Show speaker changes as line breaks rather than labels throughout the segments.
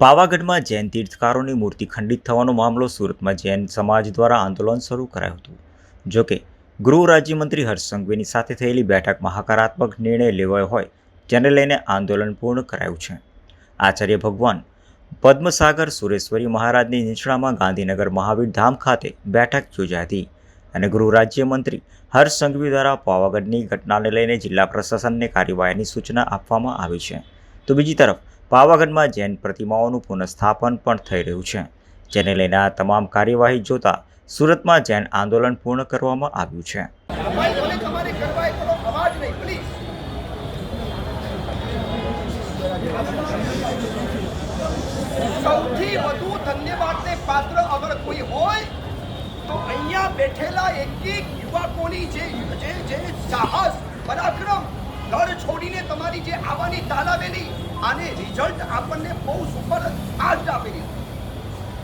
પાવાગઢમાં જૈન તીર્થકારોની મૂર્તિ ખંડિત થવાનો મામલો સુરતમાં જૈન સમાજ દ્વારા આંદોલન શરૂ કરાયું હતું. જોકે ગૃહ રાજ્યમંત્રી હર્ષ સંઘવીની સાથે થયેલી બેઠકમાં હકારાત્મક નિર્ણય લેવાયો હોય જેને લઈને આંદોલન પૂર્ણ કરાયું છે. આચાર્ય ભગવાન પદ્મસાગર સુરેશ્વરી મહારાજની નિંચણામાં ગાંધીનગર મહાવીર ધામ ખાતે બેઠક યોજાઈ હતી અને ગૃહ રાજ્યમંત્રી હર્ષ સંઘવી દ્વારા પાવાગઢની ઘટનાને લઈને જિલ્લા પ્રશાસનને કાર્યવાહીની સૂચના આપવામાં આવી છે. તો બીજી તરફ પાવાગઢમાં જૈન પ્રતિમાઓનું પુનઃસ્થાપન પણ થઈ રહ્યું છે. જેને લઈને આ તમામ કાર્યવાહી જોતા સુરતમાં જૈન આંદોલન પૂર્ણ કરવામાં આવ્યું છે.
સૌથી વધુ ધન્યવાદને પાત્ર અગર કોઈ હોય, તો અહીંયા બેઠેલા એક એક યુવકોની જે સાહસ, પરાક્રમ ઘર છોડીને તમારી જે આવવાની તાલાવેલી આને રિઝલ્ટ આપણને બહુ સુપર આજ આપેલી.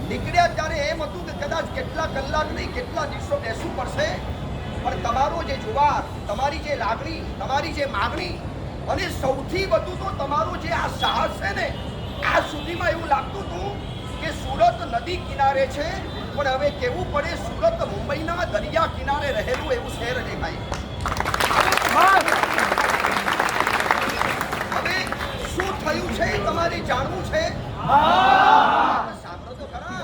નીકળ્યા ત્યારે એમ હતું કે કદાચ કેટલા કલાક નહીં, કેટલા દિવસો બેસવું પડશે, પણ તમારો જે જુવાર, તમારી જે લાગણી, તમારી જે માગણી, અને સૌથી વધુ તો તમારો જે આ સાહસ છે ને આ સુધીમાં એવું લાગતું હતું કે સુરત નદી કિનારે છે, પણ હવે કેવું પડે, સુરત મુંબઈના દરિયા કિનારે રહેલું એવું શહેર દેખાય હવે શું થયું છે એ તમારે જાણવું છે? સાંભળો તો ખરા.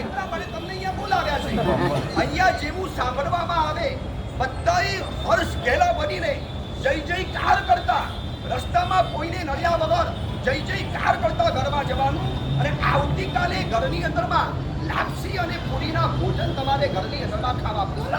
એટલા જય જયકાર કરતા, રસ્તામાં કોઈને નડ્યા વગર જય જયકાર કરતા ઘરમાં જવાનું અને આવતીકાલે ઘરની અંદરમાં લાપસી અને પૂરીના ભોજન તમારે ઘરની અંદરમાં ખાવા.